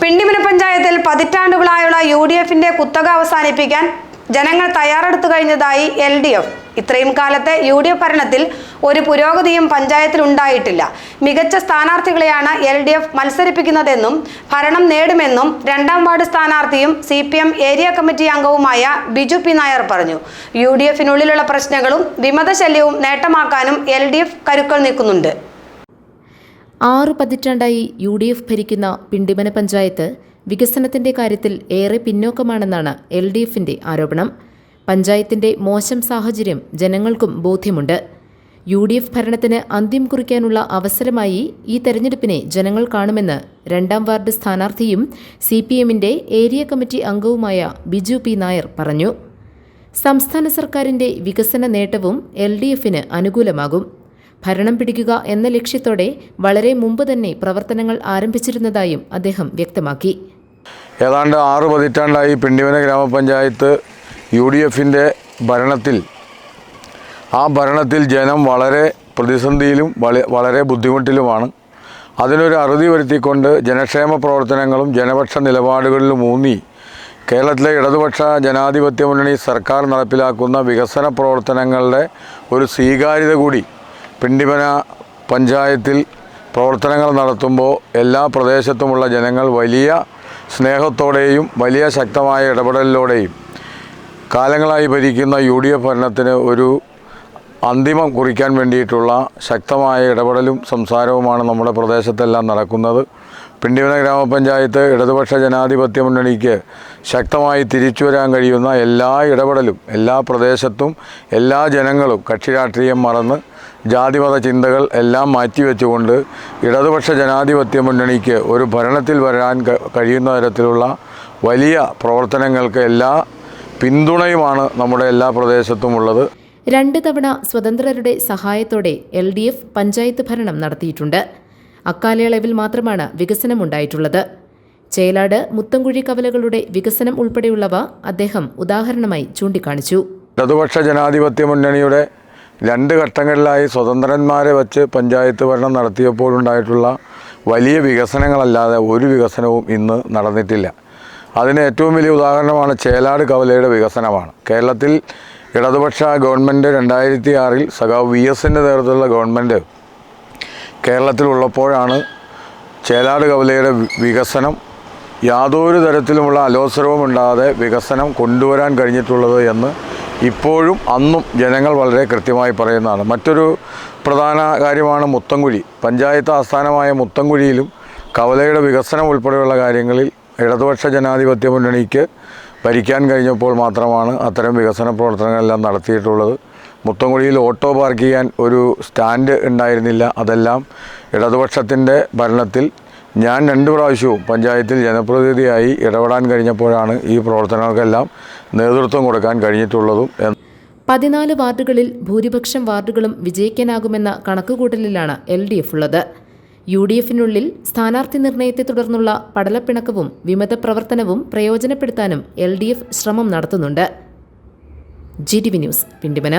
പിണ്ടിമന പഞ്ചായത്തിൽ പതിറ്റാണ്ടുകളായുള്ള U D എഫിന്റെ കുത്തക അവസാനിപ്പിക്കാൻ ജനങ്ങൾ തയ്യാറെടുത്തു കഴിഞ്ഞതായി എൽ ഡി എഫ് ഇത്രയും കാലത്തെ യു ഡി എഫ് ഭരണത്തിൽ ഒരു പുരോഗതിയും പഞ്ചായത്തിൽ ഉണ്ടായിട്ടില്ല. മികച്ച സ്ഥാനാർത്ഥികളെയാണ് എൽ ഡി എഫ് മത്സരിപ്പിക്കുന്നതെന്നും ഭരണം നേടുമെന്നും രണ്ടാം വാർഡ് സ്ഥാനാർത്ഥിയും C P M area committee അംഗവുമായ ബിജു പി നായർ പറഞ്ഞു. യു ഡി എഫിനുള്ളിലുള്ള പ്രശ്നങ്ങളും വിമതശല്യവും നേട്ടമാക്കാനും എൽ ഡി എഫ് കരുക്കൾ നീക്കുന്നുണ്ട്. ആറു പതിറ്റാണ്ടായി യു ഡി എഫ് ഭരിക്കുന്ന പിണ്ടിമന പഞ്ചായത്ത് വികസനത്തിന്റെ കാര്യത്തിൽ ഏറെ പിന്നോക്കമാണെന്നാണ് എൽ ഡി എഫിന്റെ ആരോപണം. പഞ്ചായത്തിന്റെ മോശം സാഹചര്യം ജനങ്ങൾക്കും ബോധ്യമുണ്ട്. യു ഡി എഫ് ഭരണത്തിന് അന്ത്യം കുറിക്കാനുള്ള അവസരമായി ഈ തെരഞ്ഞെടുപ്പിനെ ജനങ്ങൾ കാണുമെന്ന് രണ്ടാം വാർഡ് സ്ഥാനാർത്ഥിയും സി പി എമ്മിന്റെ ഏരിയ കമ്മിറ്റി അംഗവുമായ ബിജു പി നായർ പറഞ്ഞു. സംസ്ഥാന സർക്കാരിന്റെ വികസന നേട്ടവും എൽ ഡി എഫിന് അനുകൂലമാകും. ഭരണം പിടിക്കുക എന്ന ലക്ഷ്യത്തോടെ വളരെ മുമ്പ് തന്നെ പ്രവർത്തനങ്ങൾ ആരംഭിച്ചിരുന്നതായും അദ്ദേഹം വ്യക്തമാക്കി. ഏതാണ്ട് ആറ് പതിറ്റാണ്ടായി പിണ്ടിവന ഗ്രാമപഞ്ചായത്ത് യു ഡി എഫിന്റെ ഭരണത്തിൽ. ആ ഭരണത്തിൽ ജനം വളരെ പ്രതിസന്ധിയിലും വളരെ ബുദ്ധിമുട്ടിലുമാണ്. അതിനൊരു അറുതി വരുത്തിക്കൊണ്ട് ജനക്ഷേമ പ്രവർത്തനങ്ങളും ജനപക്ഷ നിലപാടുകളിലും ഊന്നി കേരളത്തിലെ ഇടതുപക്ഷ ജനാധിപത്യ മുന്നണി സർക്കാർ നടപ്പിലാക്കുന്ന വികസന പ്രവർത്തനങ്ങളുടെ ഒരു സ്വീകാര്യത കൂടി പിണ്ടിമന പഞ്ചായത്തിൽ പ്രവർത്തനങ്ങൾ നടത്തുമ്പോൾ എല്ലാ പ്രദേശത്തുമുള്ള ജനങ്ങൾ വലിയ സ്നേഹത്തോടെയും വലിയ ശക്തമായ ഇടപെടലിലൂടെയും കാലങ്ങളായി ഭരിക്കുന്ന യു ഡി എഫ് ഭരണത്തിന് ഒരു അന്തിമം കുറിക്കാൻ വേണ്ടിയിട്ടുള്ള ശക്തമായ ഇടപെടലും സംസാരവുമാണ് നമ്മുടെ പ്രദേശത്തെല്ലാം നടക്കുന്നത്. പിണ്ടിമന ഗ്രാമപഞ്ചായത്ത് ഇടതുപക്ഷ ജനാധിപത്യ മുന്നണിക്ക് ശക്തമായി തിരിച്ചു വരാൻ കഴിയുന്ന എല്ലാ ഇടപെടലും എല്ലാ പ്രദേശത്തും എല്ലാ ജനങ്ങളും കക്ഷി രാഷ്ട്രീയം മറന്ന് ജാതിമത ചിന്തകൾ എല്ലാം മാറ്റിവെച്ചുകൊണ്ട് ഇടതുപക്ഷ ജനാധിപത്യ മുന്നണിക്ക് ഒരു ഭരണത്തിൽ വരാൻ കഴിയുന്ന തരത്തിലുള്ള വലിയ പ്രവർത്തനങ്ങൾക്ക് എല്ലാ പിന്തുണയുമാണ് നമ്മുടെ എല്ലാ പ്രദേശത്തും ഉള്ളത്. രണ്ട് തവണ സ്വതന്ത്രരുടെ സഹായത്തോടെ എൽ ഡി എഫ് പഞ്ചായത്ത് ഭരണം നടത്തിയിട്ടുണ്ട്. അക്കാലയളവിൽ മാത്രമാണ് വികസനമുണ്ടായിട്ടുള്ളത്. ചേലാട് മുത്തൻകുഴി കവലകളുടെ വികസനം ഉൾപ്പെടെയുള്ളവ അദ്ദേഹം ഉദാഹരണമായി ചൂണ്ടിക്കാണിച്ചു. ഇടതുപക്ഷ ജനാധിപത്യ മുന്നണിയുടെ രണ്ട് ഘട്ടങ്ങളിലായി സ്വതന്ത്രന്മാരെ വച്ച് പഞ്ചായത്ത് ഭരണം നടത്തിയപ്പോഴുണ്ടായിട്ടുള്ള വലിയ വികസനങ്ങളല്ലാതെ ഒരു വികസനവും ഇന്ന് നടന്നിട്ടില്ല. അതിന് ഏറ്റവും വലിയ ഉദാഹരണമാണ് ചേലാട് കവലയുടെ വികസനമാണ്. കേരളത്തിൽ ഇടതുപക്ഷ ഗവൺമെന്റ് രണ്ടായിരത്തി ആറിൽ സഖാവ് വി എസിന്റെ നേതൃത്വത്തിലുള്ള ഗവൺമെന്റ് കേരളത്തിലുള്ളപ്പോഴാണ് ചേലാട് കവലയുടെ വികസനം യാതൊരു തരത്തിലുമുള്ള അലോസരവും ഉണ്ടാകാതെ വികസനം കൊണ്ടുവരാൻ കഴിഞ്ഞിട്ടുള്ളത് എന്ന് ഇപ്പോഴും അന്നും ജനങ്ങൾ വളരെ കൃത്യമായി പറയുന്നതാണ്. മറ്റൊരു പ്രധാന കാര്യമാണ് മുത്തങ്കുഴി. പഞ്ചായത്ത് ആസ്ഥാനമായ മുത്തങ്കുഴിയിലും കവലയുടെ വികസനം ഉൾപ്പെടെയുള്ള കാര്യങ്ങളിൽ ഇടതുപക്ഷ ജനാധിപത്യ മുന്നണിക്ക് ഭരിക്കാൻ കഴിഞ്ഞപ്പോൾ മാത്രമാണ് അത്തരം വികസന പ്രവർത്തനങ്ങളെല്ലാം നടത്തിയിട്ടുള്ളത്. മുത്തങ്കുഴിയിൽ ഓട്ടോ പാർക്ക് ചെയ്യാൻ ഒരു സ്റ്റാൻഡ് ഉണ്ടായിരുന്നില്ല. അതെല്ലാം ഇടതുപക്ഷത്തിന്റെ ഭരണത്തിൽ ഞാൻ രണ്ട് പ്രാവശ്യവും പഞ്ചായത്തിൽ ജനപ്രതിനിധിയായി ഇടപെടാൻ കഴിഞ്ഞപ്പോഴാണ് ഈ പ്രവർത്തനങ്ങൾക്കെല്ലാം നേതൃത്വം കൊടുക്കാൻ കഴിഞ്ഞിട്ടുള്ളതും പതിനാല് വാർഡുകളിൽ ഭൂരിപക്ഷം വാർഡുകളും വിജയിക്കാനാകുമെന്ന കണക്കുകൂട്ടലിലാണ് എൽ ഡി എഫ് ഉള്ളത്. യു ഡി എഫിനുള്ളിൽ സ്ഥാനാർത്ഥി നിർണയത്തെ തുടർന്നുള്ള പടലപ്പിണക്കവും വിമത പ്രവർത്തനവും പ്രയോജനപ്പെടുത്താനും എൽ ഡി എഫ് ശ്രമം നടത്തുന്നുണ്ട്. G T V news Pindimana.